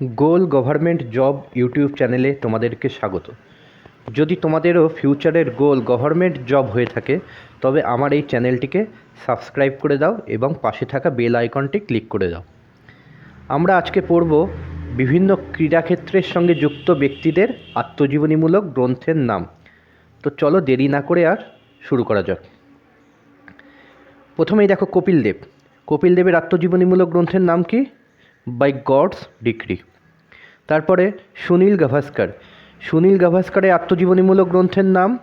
গোল government job YouTube চ্যানেলে তোমাদেরকে স্বাগত। যদি তোমাদেরও ফিউচারের গোল গভর্নমেন্ট জব হয়ে থাকে, তবে আমার এই চ্যানেলটিকে সাবস্ক্রাইব করে দাও এবং পাশে থাকা বেল আইকনটি ক্লিক করে দাও। আমরা আজকে পড়ব বিভিন্ন ক্রীড়াক্ষেত্রের সঙ্গে যুক্ত ব্যক্তিদের আত্মজীবনীমূলক গ্রন্থের নাম। তো চলো দেরি না করে আর শুরু করা যাক। প্রথমেই দেখো কপিল দেব কপিল দেবের আত্মজীবনীমূলক গ্রন্থের নাম কি? বাই গডস ডিক্রি তারপরে সুনীল গাভাস্কর। সুনীল গাভাস্করের আত্মজীবনীমূলক গ্রন্থের নাম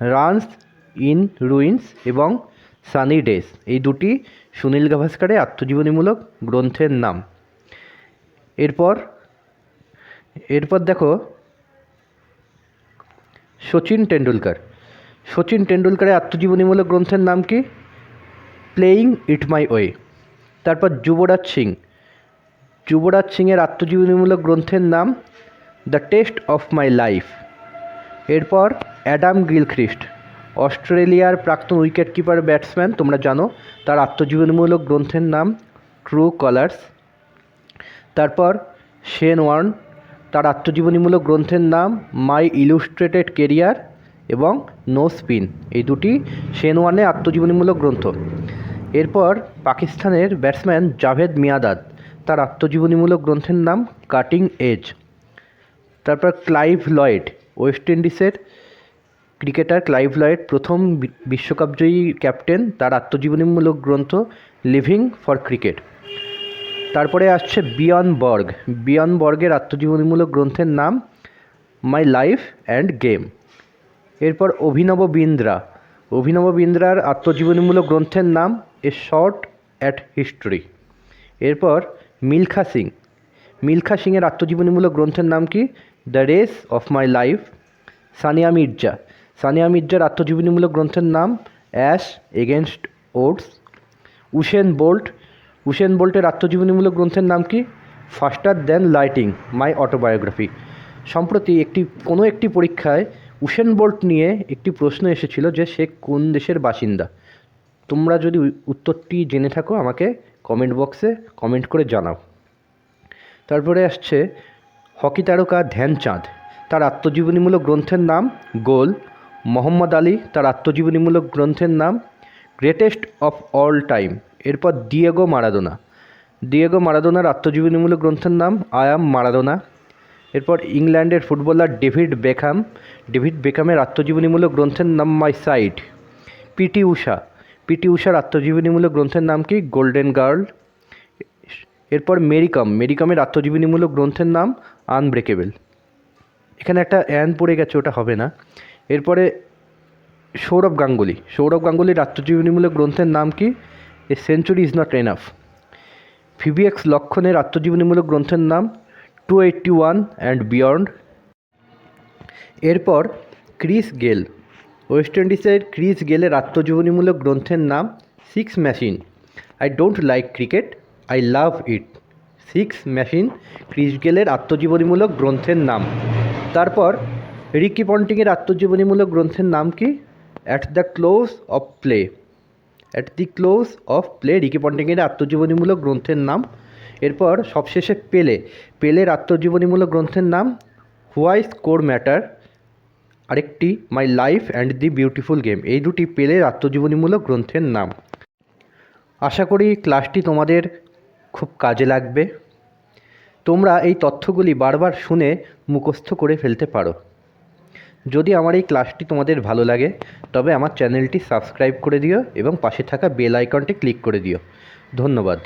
রানস ইন রুইন্স এবং সানি ডেস এই দুটি সুনীল গাভাস্করের আত্মজীবনীমূলক গ্রন্থের নাম। এরপর এরপর দেখো সচিন টেন্ডুলকার সচিন টেন্ডুলকারের আত্মজীবনীমূলক গ্রন্থের নাম কি? প্লেয়িং ইট মাই ওয়ে তারপর যুবরাজ সিং। যুবরাজ সিংয়ের আত্মজীবনীমূলক গ্রন্থের নাম the test of my life এরপর অ্যাডাম গিলখ্রিস্ট অস্ট্রেলিয়ার প্রাক্তন উইকেট কিপার ব্যাটসম্যান, তোমরা জানো, তার আত্মজীবনীমূলক গ্রন্থের নাম ট্রু কলার্স তারপর শেন ওয়ার্ন, তার আত্মজীবনীমূলক গ্রন্থের নাম মাই ইলুস্ট্রেটেড কেরিয়ার এবং নো স্পিন এই দুটি শেন ওয়ার্নের আত্মজীবনীমূলক গ্রন্থ। এরপর পাকিস্তানের ব্যাটসম্যান জাভেদ মিয়াদাদ তার আত্মজীবনীমূলক গ্রন্থের নাম কাটিং এজ তারপর ক্লাইভ লয়েড ওয়েস্ট ইন্ডিজের ক্রিকেটার ক্লাইভ লয়েড, প্রথম বিশ্বকাপজয়ী ক্যাপ্টেন তার আত্মজীবনীমূলক গ্রন্থ লিভিং ফর ক্রিকেট তারপরে আসছে বিয়ন বর্গ বিয়ন বর্গের আত্মজীবনীমূলক গ্রন্থের নাম মাই লাইফ অ্যান্ড গেম এরপর অভিনব বিন্দ্রা। অভিনব বিন্দ্রার আত্মজীবনীমূলক গ্রন্থের নাম এ শর্ট অ্যাট হিস্ট্রি এরপর মিলখা সিং। মিলখা সিংয়ের আত্মজীবনীমূলক গ্রন্থের নাম কি? The race of my life Sania Mirza. Sania মির্জার আত্মজীবনীমূলক গ্রন্থের নাম ace against odds Usain Bolt. Usain বোল্টের আত্মজীবনীমূলক গ্রন্থের নাম কি? Faster than lightning, my autobiography সম্প্রতি একটি, কোনো একটি পরীক্ষায় উসেন বোল্ট নিয়ে একটি প্রশ্ন এসেছিল যে সে কোন দেশের বাসিন্দা। তোমরা যদি উত্তরটি জেনে থাকো আমাকে কমেন্ট বক্সে কমেন্ট করে জানাও। তারপরে আসছে, হকি তারকা ধ্যানচাঁদ তার আত্মজীবনীমূলক গ্রন্থের নাম গোল। মোহাম্মদ আলী, তার আত্মজীবনীমূলক গ্রন্থের নাম গ্রেটেস্ট অফ অল টাইম। এরপর দিয়েগো মারাদোনা। দিয়েগো মারাদোনার আত্মজীবনীমূলক গ্রন্থের নাম আই অ্যাম মারাদোনা। এরপর ইংল্যান্ডের ফুটবলার ডেভিড বেখাম। ডেভিড বেখামের আত্মজীবনীমূলক গ্রন্থের নাম my side. P T Usha P T উষার আত্মজীবনীমূলক গ্রন্থের নাম কি? গোল্ডেন গার্ল এরপর মেরিকম মেরিকমের আত্মজীবনীমূলক গ্রন্থের নাম আনব্রেকেবল এখানে একটা অ্যান পড়ে গেছে, ওটা হবে না। এরপরে সৌরভ গাঙ্গুলি। সৌরভ গাঙ্গুলির আত্মজীবনীমূলক গ্রন্থের নাম কি? A century is not enough ফিবিএক্স লক্ষণের আত্মজীবনীমূলক গ্রন্থের নাম two eighty one and beyond এরপর ক্রিস গেল ওয়েস্ট ইন্ডিজের ক্রিস গেলের আত্মজীবনীমূলক গ্রন্থের নাম six machine I don't like cricket I love it six machine Chris গেলের আত্মজীবনীমূলক গ্রন্থের নাম। তারপর রিকি পন্টিংয়ের আত্মজীবনীমূলক গ্রন্থের নাম কি? At the close of play at the close of play Ricky পন্টিংয়ের আত্মজীবনীমূলক গ্রন্থের নাম। এরপর সবশেষে পেলে পেলের আত্মজীবনীমূলক গ্রন্থের নাম হোয়াই স্কোর ম্যাটার আরেকটি my life and the beautiful game এই দুটি পেলের আত্মজীবনীমূলক গ্রন্থের নাম। আশা করি ক্লাসটি তোমাদের খুব কাজে লাগবে। তোমরা এই তথ্যগুলি বারবার শুনে মুখস্থ করে ফেলতে পারো। যদি আমার এই ক্লাসটি তোমাদের ভালো লাগে, তবে আমার চ্যানেলটি সাবস্ক্রাইব করে দিও এবং পাশে থাকা বেল আইকনটি ক্লিক করে দিও। ধন্যবাদ।